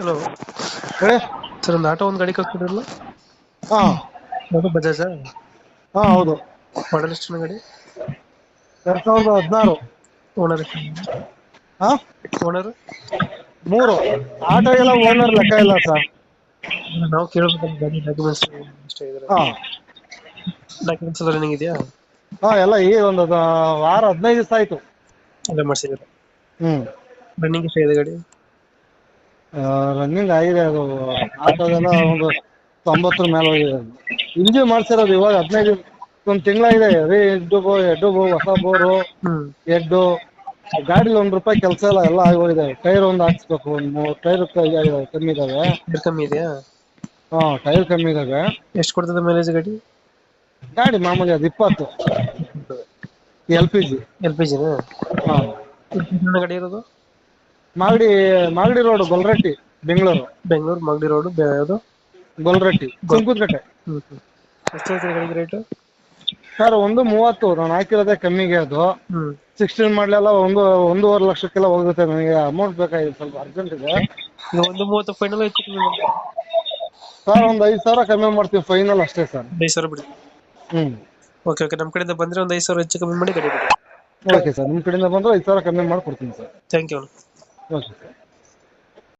Hello. ಹೇಳಿ sir ಒಂದು auto ಒಂದು ಗಾಡಿ ಕಳ್ಸಿದ್ರಲ್ಲ ಹಾ. ಅದು ಬಜಾಜಾ? ಹಾ ಹೌದು. ಮಾಡಲ್ ಎಷ್ಟು ಗಾಡಿ? ಎರಡ್ ಸಾವಿರದ ಹದಿನಾರು. ಓನರ್ ಹಾ? ಓನರ್? ಮೂರು. ಆಟೋ ಎಲ್ಲ ಓನರ್ ಲೆಕ್ಕ ಇಲ್ಲ ಸರ್. ನಾವು ಕೇಳಬೇಕು ಗಾಡಿ ಡಾಕ್ಯುಮೆಂಟ್ಸ್ ಇಷ್ಟ ಇದ್ರೆ. ಹಾ. ಡಾಕ್ಯುಮೆಂಟ್ಸ್ ಎಲ್ಲ ರನ್ನಿಂಗ್ ಇದೆಯಾ? ಹಾ ಎಲ್ಲ ಈ ಒಂದು ವಾರ ಹದಿನೈದು ದಿವಸ ಆಯ್ತು. ಅಲ್ಲೇ ಮಾಡ್ಸಿದ್ರೆ ಹ್ಮ್. ರನ್ನಿಂಗ್ ಇಷ್ಟ ಇದೆ ಗಾಡಿ? ರನ್ನಿಂಗ್ ಆಗಿದೆ ಅದು. ಆಟೋದೆಲ್ಲ ಒಂದು ತೊಂಬತ್ತರ ಮೇಲೆ ಹೋಗಿದೆ. ಇಂಜಿನ್ ಮಾಡ್ಸಿರೋದು ಇವಾಗ ಹದಿನೈದು ಒಂದು ತಿಂಗಳಾಗಿದೆ. ರೀ ಎಡ್ಡು ಬೋ ಎಡ್ಡು ಬೋ ಹೊಸ ಬೋರು ಎಡ್ಡು ಗಾಡಿಲಿ ಒಂದ್ ರೂಪಾಯಿ ಕೆಲಸ ಎಲ್ಲ ಎಲ್ಲ ಆಗೋಗಿದೆ. ಟೈರ್ ಒಂದು ಹಾಕ್ಸ್ಬೇಕು ಒಂದ್ ಮೂರ್ ಟೈರ್ ಕಮ್ಮಿ ಇದಾವೆ. ಇದು ಕಮ್ಮಿ ಇದೆಯಾ? ಹಾ ಟೈರ್ ಕಮ್ಮಿ ಇದಾವೆ. ಎಷ್ಟು ಕೊಡ್ತದೆ ಮೈಲೇಜ್ ಗಾಡಿ? ಗಾಡಿ ಮಾಮೂಲಿ ಅದು ಇಪ್ಪತ್ತು. L P G. L P ಹಾ. ಗಾಡಿ ಇರೋದು? ಮಾಗಡಿ ಮಾಗಡಿ ರೋಡ್ ಗೊಲ್ರಟ್ಟಿ ಬೆಂಗಳೂರು. ಬೆಂಗಳೂರು ಮಗಡಿ ರೋಡ್ ಯಾವುದು ಗೊಲ್ರಟ್ಟಿ ಸುಂಕುದಕಟ್ಟೆ ಎಷ್ಟು ಹೇಳ್ತೀರಿ ಗಾಡಿಗೆ ರೇಟ್ ಸರ್ ಒಂದು ಮೂವತ್ತು ನಾನು ಹಾಕಿರೋದೇ ಕಮ್ಮಿಗೆ ಅದು. ಹ್ಮ್. ಸಿಕ್ಸ್ಟೀನ್ ಮಾಡಲೆಲ್ಲ ಒಂದು ಒಂದೂವರೆ ಲಕ್ಷಕ್ಕೆಲ್ಲ ಹೋಗುತ್ತೆ ನನಗೆ. ಅಮೌಂಟ್ ಬೇಕಾಗಿದೆ ಸ್ವಲ್ಪ ಅರ್ಜೆಂಟ್ ಇದೆ. ಒಂದು ಮೂವತ್ತು ಫೈನಲ್ ಹೆಚ್ಚು ಕಮ್ಮಿ ಮಾಡಿ ಸರ್ ಒಂದು ಐದು ಸಾವಿರ ಕಮ್ಮಿ ಮಾಡ್ತೀವಿ ಫೈನಲ್ ಅಷ್ಟೇ ಸರ್. ಐದು ಸಾವಿರ ಬಿಡಿ. ಹ್ಮ್. ಓಕೆ ಓಕೆ ನಮ್ಮ ಕಡೆಯಿಂದ ಬಂದ್ರೆ ಒಂದು ಐದು ಸಾವಿರ ಹೆಚ್ಚು ಕಮ್ಮಿ ಮಾಡಿ ಗಾಡಿ ಬಿಡಿ ಓಕೆ ಸರ್ ನಿಮ್ಮ ಕಡೆಯಿಂದ ಬಂದ್ರೆ ಐದು ಸಾವಿರ ಕಮ್ಮಿ ಮಾಡ್ಕೊಡ್ತೀನಿ ಸರ್. Thank you okay